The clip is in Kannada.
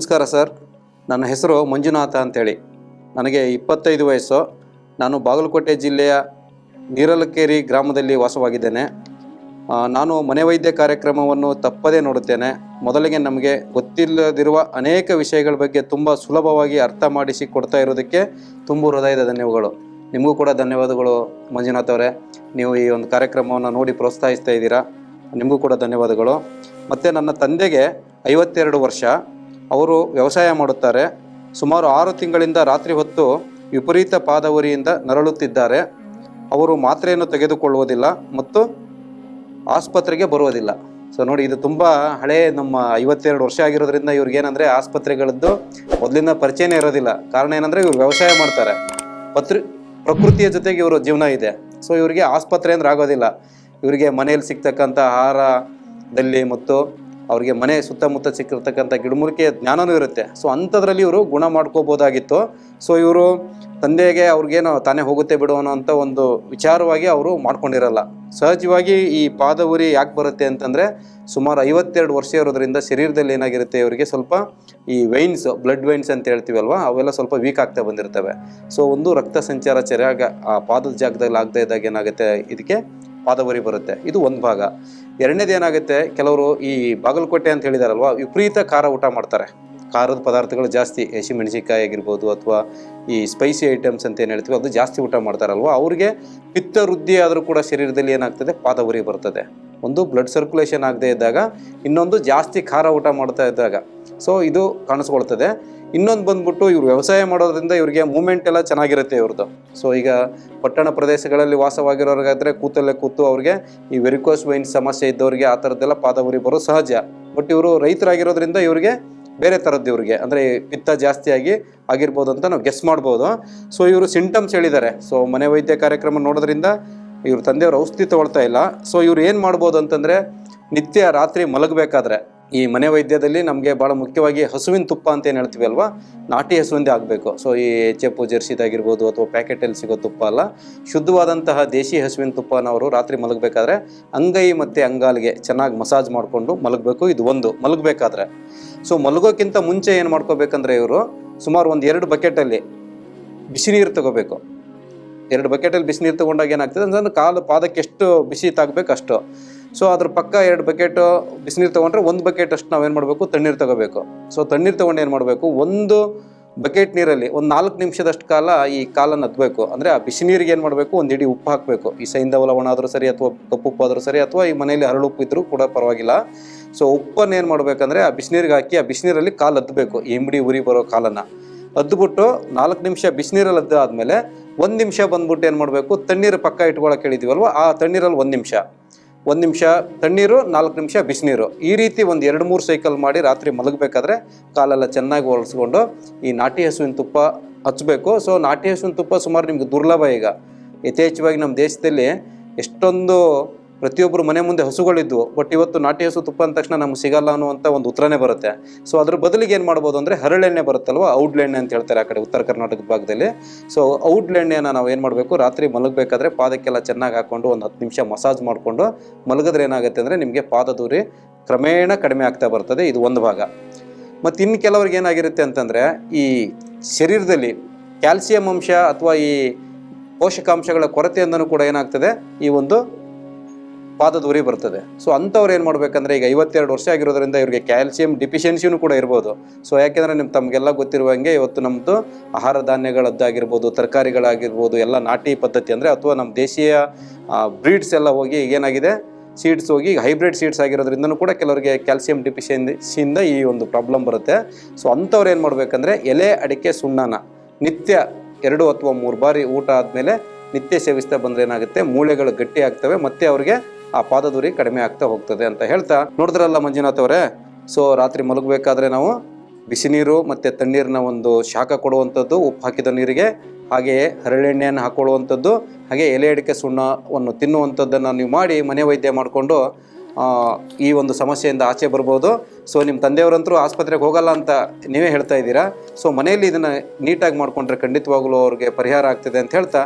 ನಮಸ್ಕಾರ ಸರ್. ನನ್ನ ಹೆಸರು ಮಂಜುನಾಥ ಅಂತೇಳಿ. ನನಗೆ ಇಪ್ಪತ್ತೈದು ವಯಸ್ಸು. ನಾನು ಬಾಗಲಕೋಟೆ ಜಿಲ್ಲೆಯ ನೀರಲಕೇರಿ ಗ್ರಾಮದಲ್ಲಿ ವಾಸವಾಗಿದ್ದೇನೆ. ನಾನು ಮನೆ ವೈದ್ಯ ಕಾರ್ಯಕ್ರಮವನ್ನು ತಪ್ಪದೇ ನೋಡುತ್ತೇನೆ. ಮೊದಲಿಗೆ ನಮಗೆ ಗೊತ್ತಿಲ್ಲದಿರುವ ಅನೇಕ ವಿಷಯಗಳ ಬಗ್ಗೆ ತುಂಬ ಸುಲಭವಾಗಿ ಅರ್ಥ ಮಾಡಿಸಿ ಕೊಡ್ತಾ ಇರೋದಕ್ಕೆ ತುಂಬ ಹೃದಯದ ಧನ್ಯವಾದಗಳು. ನಿಮಗೂ ಕೂಡ ಧನ್ಯವಾದಗಳು ಮಂಜುನಾಥ್ ಅವರೇ. ನೀವು ಈ ಒಂದು ಕಾರ್ಯಕ್ರಮವನ್ನು ನೋಡಿ ಪ್ರೋತ್ಸಾಹಿಸ್ತಾ ಇದ್ದೀರಾ. ನಿಮಗೂ ಕೂಡ ಧನ್ಯವಾದಗಳು. ಮತ್ತು ನನ್ನ ತಂದೆಗೆ ಐವತ್ತೆರಡು ವರ್ಷ. ಅವರು ವ್ಯವಸಾಯ ಮಾಡುತ್ತಾರೆ. ಸುಮಾರು ಆರು ತಿಂಗಳಿಂದ ರಾತ್ರಿ ಹೊತ್ತು ವಿಪರೀತ ಪಾದವರಿಯಿಂದ ನರಳುತ್ತಿದ್ದಾರೆ. ಅವರು ಮಾತ್ರೆಯನ್ನು ತೆಗೆದುಕೊಳ್ಳುವುದಿಲ್ಲ ಮತ್ತು ಆಸ್ಪತ್ರೆಗೆ ಬರುವುದಿಲ್ಲ. ಸೊ ನೋಡಿ, ಇದು ತುಂಬ ಹಳೆ ನಮ್ಮ ಐವತ್ತೆರಡು ವರ್ಷ ಆಗಿರೋದ್ರಿಂದ ಇವ್ರಿಗೆ ಏನಂದರೆ ಆಸ್ಪತ್ರೆಗಳದ್ದು ಮೊದಲಿಂದ ಪರಿಚಯನೇ ಇರೋದಿಲ್ಲ. ಕಾರಣ ಏನಂದರೆ ಇವ್ರು ವ್ಯವಸಾಯ ಮಾಡ್ತಾರೆ. ಪತ್ರ, ಪ್ರಕೃತಿಯ ಜೊತೆಗೆ ಇವರು ಜೀವನ ಇದೆ. ಸೊ ಇವರಿಗೆ ಆಸ್ಪತ್ರೆ ಅಂದ್ರೆ ಆಗೋದಿಲ್ಲ. ಇವರಿಗೆ ಮನೆಯಲ್ಲಿ ಸಿಗ್ತಕ್ಕಂಥ ಆಹಾರದಲ್ಲಿ ಮತ್ತು ಅವರಿಗೆ ಮನೆ ಸುತ್ತಮುತ್ತ ಸಿಕ್ಕಿರ್ತಕ್ಕಂಥ ಗಿಡಮೂಲಿಕೆ ಜ್ಞಾನವೂ ಇರುತ್ತೆ. ಸೊ ಅಂಥದ್ರಲ್ಲಿ ಇವರು ಗುಣ ಮಾಡ್ಕೋಬೋದಾಗಿತ್ತು. ಸೊ ಇವರು ತಂದೆಗೆ ಅವ್ರಿಗೇನೋ ತಾನೇ ಹೋಗುತ್ತೆ ಬಿಡು ಅನ್ನೋ ಅಂತ ಒಂದು ವಿಚಾರವಾಗಿ ಅವರು ಮಾಡ್ಕೊಂಡಿರಲ್ಲ. ಸಹಜವಾಗಿ ಈ ಪಾದ ಉರಿ ಯಾಕೆ ಬರುತ್ತೆ ಅಂತಂದರೆ, ಸುಮಾರು ಐವತ್ತೆರಡು ವರ್ಷ ಇರೋದ್ರಿಂದ ಶರೀರದಲ್ಲಿ ಏನಾಗಿರುತ್ತೆ ಇವರಿಗೆ ಸ್ವಲ್ಪ ಈ ವೈನ್ಸ್ ಬ್ಲಡ್ ವೈನ್ಸ್ ಅಂತ ಹೇಳ್ತೀವಲ್ವ, ಅವೆಲ್ಲ ಸ್ವಲ್ಪ ವೀಕ್ ಆಗ್ತಾ ಬಂದಿರ್ತವೆ. ಸೊ ಒಂದು ರಕ್ತ ಸಂಚಾರ ಸರಿಯಾಗಿ ಆ ಪಾದದ ಜಾಗದಲ್ಲಿ ಆಗದೇ ಇದ್ದಾಗ ಏನಾಗುತ್ತೆ, ಇದಕ್ಕೆ ಪಾದವರಿ ಬರುತ್ತೆ. ಇದು ಒಂದು ಭಾಗ. ಎರಡನೇದು ಏನಾಗುತ್ತೆ? ಕೆಲವರು ಈ ಬಾಗಲಕೋಟೆ ಅಂತ ಹೇಳಿದಾರಲ್ವ, ವಿಪರೀತ ಖಾರ ಊಟ ಮಾಡ್ತಾರೆ. ಖಾರದ ಪದಾರ್ಥಗಳು ಜಾಸ್ತಿ ಹಸಿಮೆಣಸಿಕಾಯಿ ಆಗಿರ್ಬೋದು ಅಥವಾ ಈ ಸ್ಪೈಸಿ ಐಟಮ್ಸ್ ಅಂತ ಏನು ಹೇಳ್ತೀವಿ, ಅದು ಜಾಸ್ತಿ ಊಟ ಮಾಡ್ತಾರಲ್ವ, ಅವ್ರಿಗೆ ಪಿತ್ತ ವೃದ್ಧಿ ಆದರೂ ಕೂಡ ಶರೀರದಲ್ಲಿ ಏನಾಗ್ತದೆ? ಪಾದವರಿ ಬರ್ತದೆ. ಒಂದು ಬ್ಲಡ್ ಸರ್ಕ್ಯುಲೇಷನ್ ಆಗದೇ ಇದ್ದಾಗ, ಇನ್ನೊಂದು ಜಾಸ್ತಿ ಖಾರ ಊಟ ಮಾಡ್ತಾ ಇದ್ದಾಗ ಸೊ ಇದು ಕಾಣಿಸ್ಕೊಳ್ತದೆ. ಇನ್ನೊಂದು ಬಂದ್ಬಿಟ್ಟು ಇವ್ರು ವ್ಯವಸಾಯ ಮಾಡೋದ್ರಿಂದ ಇವರಿಗೆ ಮೂಮೆಂಟ್ ಎಲ್ಲ ಚೆನ್ನಾಗಿರುತ್ತೆ ಇವ್ರದ್ದು. ಸೊ ಈಗ ಪಟ್ಟಣ ಪ್ರದೇಶಗಳಲ್ಲಿ ವಾಸವಾಗಿರೋರಿಗಾದರೆ ಕೂತಲ್ಲೇ ಕೂತು ಅವ್ರಿಗೆ ಈ ವೆರಿಕೋಸ್ ವೈನ್ ಸಮಸ್ಯೆ ಇದ್ದವ್ರಿಗೆ ಆ ಥರದ್ದೆಲ್ಲ ಪಾದವರಿ ಬರೋ ಸಹಜ. ಬಟ್ ಇವರು ರೈತರಾಗಿರೋದ್ರಿಂದ ಇವರಿಗೆ ಬೇರೆ ಥರದ್ದು ಇವ್ರಿಗೆ. ಅಂದರೆ ಪಿತ್ತ ಜಾಸ್ತಿಯಾಗಿ ಆಗಿರ್ಬೋದು ಅಂತ ನಾವು ಗೆಸ್ ಮಾಡ್ಬೋದು. ಸೊ ಇವರು ಸಿಂಟಮ್ಸ್ ಹೇಳಿದ್ದಾರೆ. ಸೊ ಮನೆ ವೈದ್ಯ ಕಾರ್ಯಕ್ರಮ ನೋಡೋದ್ರಿಂದ ಇವ್ರ ತಂದೆಯವರು ಔಷಧಿ ತೊಗೊಳ್ತಾ ಇಲ್ಲ. ಸೊ ಇವ್ರು ಏನು ಮಾಡ್ಬೋದು ಅಂತಂದರೆ ನಿತ್ಯ ರಾತ್ರಿ ಮಲಗಬೇಕಾದ್ರೆ ಈ ಮನೆ ವೈದ್ಯದಲ್ಲಿ ನಮಗೆ ಭಾಳ ಮುಖ್ಯವಾಗಿ ಹಸುವಿನ ತುಪ್ಪ ಅಂತ ಏನು ಹೇಳ್ತೀವಿ ಅಲ್ವಾ? ನಾಟಿ ಹಸುವಿಂದೇ ಆಗಬೇಕು. ಸೊ ಈ ಎಚ್ ಎಫ್ ಜರ್ಸಿದಾಗಿರ್ಬೋದು ಅಥವಾ ಪ್ಯಾಕೆಟಲ್ಲಿ ಸಿಗೋ ತುಪ್ಪ ಅಲ್ಲ. ಶುದ್ಧವಾದಂತಹ ದೇಶಿ ಹಸುವಿನ ತುಪ್ಪನ ಅವರು ರಾತ್ರಿ ಮಲಗಬೇಕಾದ್ರೆ ಅಂಗೈ ಮತ್ತು ಅಂಗಾಲಿಗೆ ಚೆನ್ನಾಗಿ ಮಸಾಜ್ ಮಾಡಿಕೊಂಡು ಮಲಗಬೇಕು. ಇದು ಒಂದು. ಮಲಗಬೇಕಾದ್ರೆ. ಸೊ ಮಲಗೋಕ್ಕಿಂತ ಮುಂಚೆ ಏನು ಮಾಡ್ಕೋಬೇಕಂದ್ರೆ ಇವರು ಸುಮಾರು ಒಂದು ಎರಡು ಬಕೆಟಲ್ಲಿ ಬಿಸಿ ನೀರು ತಗೋಬೇಕು. ಎರಡು ಬಕೆಟಲ್ಲಿ ಬಿಸಿನೀರು ತೊಗೊಂಡಾಗ ಏನಾಗ್ತದೆ? ಅಂತಂದ್ರೆ ಕಾಲು ಪಾದಕ್ಕೆ ಎಷ್ಟು ಬಿಸಿ ತಾಗಬೇಕು ಅಷ್ಟು. ಸೊ ಅದ್ರ ಪಕ್ಕ ಎರಡು ಬಕೆಟು ಬಿಸಿನೀರು ತೊಗೊಂಡ್ರೆ ಒಂದು ಬಕೆಟ್ ಅಷ್ಟು ನಾವೇನು ಮಾಡಬೇಕು? ತಣ್ಣೀರು ತಗೋಬೇಕು. ಸೊ ತಣ್ಣೀರು ತೊಗೊಂಡು ಏನು ಮಾಡಬೇಕು? ಒಂದು ಬಕೆಟ್ ನೀರಲ್ಲಿ ಒಂದು ನಾಲ್ಕು ನಿಮಿಷದಷ್ಟು ಕಾಲ ಈ ಕಾಲನ್ನು ಹತ್ಬೇಕು. ಅಂದರೆ ಆ ಬಿಸಿನೀರಿಗೆ ಏನು ಮಾಡಬೇಕು? ಒಂದು ಇಡೀ ಉಪ್ಪು ಹಾಕಬೇಕು. ಈ ಸೈಂಧವ ಒಣ ಆದರೂ ಸರಿ ಅಥವಾ ಕಪ್ಪು ಉಪ್ಪು ಆದರೂ ಸರಿ ಅಥವಾ ಈ ಮನೆಯಲ್ಲಿ ಹರಳು ಉಪ್ಪು ಇದ್ದರೂ ಕೂಡ ಪರವಾಗಿಲ್ಲ. ಸೊ ಉಪ್ಪನ್ನು ಏನು ಮಾಡಬೇಕಂದ್ರೆ ಆ ಬಿಸಿನೀರಿಗೆ ಹಾಕಿ ಆ ಬಿಸಿನೀರಲ್ಲಿ ಕಾಲು ಹತ್ತಬೇಕು ಎಂಬಡಿ ಉರಿ ಬರೋ ಕಾಲನ್ನು. ಅದ್ಬಿಟ್ಟು ನಾಲ್ಕು ನಿಮಿಷ ಬಿಸಿನೀರಲ್ಲಿ ಹದ್ದಾದ್ಮೇಲೆ ಒಂದು ನಿಮಿಷ ಬಂದ್ಬಿಟ್ಟು ಏನು ಮಾಡಬೇಕು? ತಣ್ಣೀರು ಪಕ್ಕ ಇಟ್ಕೊಳಕ್ಕೆ ಹೇಳಿದ್ದೀವಲ್ವ ಆ ತಣ್ಣೀರಲ್ಲಿ ಒಂದು ನಿಮಿಷ. ಒಂದು ನಿಮಿಷ ತಣ್ಣೀರು, ನಾಲ್ಕು ನಿಮಿಷ ಬಿಸಿನೀರು. ಈ ರೀತಿ ಒಂದು ಎರಡು ಮೂರು ಸೈಕಲ್ ಮಾಡಿ ರಾತ್ರಿ ಮಲಗಬೇಕಾದ್ರೆ ಕಾಲೆಲ್ಲ ಚೆನ್ನಾಗಿ ಒರೆಸ್ಕೊಂಡು ಈ ನಾಟಿ ಹಸುವಿನ ತುಪ್ಪ ಹಚ್ಚಬೇಕು ಸೊ ನಾಟಿ ಹಸುವಿನ ತುಪ್ಪ ಸುಮಾರು ನಿಮ್ಗೆ ದುರ್ಲಭ ಈಗ. ಯಥೇಚ್ಛವಾಗಿ ನಮ್ಮ ದೇಶದಲ್ಲಿ ಎಷ್ಟೊಂದು ಪ್ರತಿಯೊಬ್ಬರು ಮನೆ ಮುಂದೆ ಹಸುಗಳಿದ್ವು ಬಟ್ ಇವತ್ತು ನಾಟಿ ಹಸು ತುಪ್ಪ ಅಂದ ತಕ್ಷಣ ನಮ್ಗೆ ಸಿಗಲ್ಲ ಅನ್ನುವಂಥ ಒಂದು ಉತ್ತರನೇ ಬರುತ್ತೆ. ಸೊ ಅದ್ರ ಬದಲಿಗೆ ಏನು ಮಾಡ್ಬೋದು ಅಂದರೆ ಹರಳೆಣ್ಣೆ ಬರುತ್ತಲ್ವ ಔಡ್ಲೆಣ್ಣೆ ಅಂತ ಹೇಳ್ತಾರೆ ಆ ಕಡೆ ಉತ್ತರ ಕರ್ನಾಟಕದ ಭಾಗದಲ್ಲಿ. ಸೊ ಔಡ್ಲೆಣ್ಣೆನ ನಾವು ಏನು ಮಾಡಬೇಕು, ರಾತ್ರಿ ಮಲಗಬೇಕಾದ್ರೆ ಪಾದಕ್ಕೆಲ್ಲ ಚೆನ್ನಾಗಿ ಹಾಕ್ಕೊಂಡು ಒಂದು ಹತ್ತು ನಿಮಿಷ ಮಸಾಜ್ ಮಾಡಿಕೊಂಡು ಮಲಗಿದ್ರೆ ಏನಾಗುತ್ತೆ ಅಂದರೆ ನಿಮಗೆ ಪಾದ ದೂರಿ ಕ್ರಮೇಣ ಕಡಿಮೆ ಆಗ್ತಾ ಬರ್ತದೆ, ಇದು ಒಂದು ಭಾಗ. ಮತ್ತು ಇನ್ನು ಕೆಲವ್ರಿಗೆ ಏನಾಗಿರುತ್ತೆ ಅಂತಂದರೆ ಈ ಶರೀರದಲ್ಲಿ ಕ್ಯಾಲ್ಸಿಯಂ ಅಂಶ ಅಥವಾ ಈ ಪೋಷಕಾಂಶಗಳ ಕೊರತೆಯಿಂದನೂ ಕೂಡ ಏನಾಗ್ತದೆ, ಈ ಒಂದು ಪಾದದ ಉರಿ ಬರ್ತದೆ. ಸೊ ಅಂಥವ್ರು ಏನು ಮಾಡಬೇಕಂದ್ರೆ ಈಗ ಐವತ್ತೆರಡು ವರ್ಷ ಆಗಿರೋದ್ರಿಂದ ಇವರಿಗೆ ಕ್ಯಾಲ್ಸಿಯಂ ಡಿಫಿಷಿಯನ್ಸಿನೂ ಕೂಡ ಇರ್ಬೋದು. ಸೊ ಯಾಕೆಂದರೆ ನಿಮ್ಮ ತಮಗೆಲ್ಲ ಗೊತ್ತಿರುವಂಗೆ ಇವತ್ತು ನಮ್ಮದು ಆಹಾರ ಧಾನ್ಯಗಳದ್ದಾಗಿರ್ಬೋದು, ತರಕಾರಿಗಳಾಗಿರ್ಬೋದು, ಎಲ್ಲ ನಾಟಿ ಪದ್ಧತಿ ಅಂದರೆ ಅಥವಾ ನಮ್ಮ ದೇಶೀಯ ಬ್ರೀಡ್ಸ್ ಎಲ್ಲ ಹೋಗಿ ಏನಾಗಿದೆ? ಸೀಡ್ಸ್ ಹೋಗಿ ಹೈಬ್ರಿಡ್ ಸೀಡ್ಸ್ ಆಗಿರೋದ್ರಿಂದನೂ ಕೂಡ ಕೆಲವರಿಗೆ ಕ್ಯಾಲ್ಸಿಯಂ ಡಿಫಿಷಿಯನ್ಸಿಯಿಂದ ಈ ಒಂದು ಪ್ರಾಬ್ಲಮ್ ಬರುತ್ತೆ. ಸೊ ಅಂಥವ್ರು ಏನು ಮಾಡಬೇಕಂದ್ರೆ ಎಲೆ, ಅಡಿಕೆ, ಸುಣ್ಣನ ನಿತ್ಯ ಎರಡು ಅಥವಾ ಮೂರು ಬಾರಿ ಊಟ ಆದಮೇಲೆ ನಿತ್ಯ ಸೇವಿಸ್ತಾ ಬಂದರೆ ಏನಾಗುತ್ತೆ? ಮೂಳೆಗಳು ಗಟ್ಟಿ ಆಗ್ತವೆ ಮತ್ತು ಅವ್ರಿಗೆ ಆ ಪಾದದೂರಿ ಕಡಿಮೆ ಆಗ್ತಾ ಹೋಗ್ತದೆ ಅಂತ ಹೇಳ್ತಾ ನೋಡಿದ್ರಲ್ಲ ಮಂಜುನಾಥ್ ಅವರೇ? ಸೊ ರಾತ್ರಿ ಮಲಗಬೇಕಾದ್ರೆ ನಾವು ಬಿಸಿ ನೀರು ಮತ್ತು ತಣ್ಣೀರಿನ ಒಂದು ಶಾಖ ಕೊಡುವಂಥದ್ದು, ಉಪ್ಪು ಹಾಕಿದ ನೀರಿಗೆ ಹಾಗೆಯೇ ಹರಳೆಣ್ಣೆಯನ್ನು ಹಾಕೊಳ್ಳುವಂಥದ್ದು, ಹಾಗೆ ಎಲೆ ಅಡಿಕೆ ಸುಣ್ಣವನ್ನು ತಿನ್ನುವಂಥದ್ದನ್ನು ನೀವು ಮಾಡಿ ಮನೆ ವೈದ್ಯ ಮಾಡಿಕೊಂಡು ಈ ಒಂದು ಸಮಸ್ಯೆಯಿಂದ ಆಚೆ ಬರ್ಬೋದು. ಸೊ ನಿಮ್ಮ ತಂದೆಯವರಂತರೂ ಆಸ್ಪತ್ರೆಗೆ ಹೋಗಲ್ಲ ಅಂತ ನೀವೇ ಹೇಳ್ತಾ ಇದ್ದೀರಾ? ಸೊ ಮನೆಯಲ್ಲಿ ಇದನ್ನು ನೀಟಾಗಿ ಮಾಡಿಕೊಂಡ್ರೆ ಖಂಡಿತವಾಗಲೂ ಅವ್ರಿಗೆ ಪರಿಹಾರ ಆಗ್ತದೆ ಅಂತ ಹೇಳ್ತಾ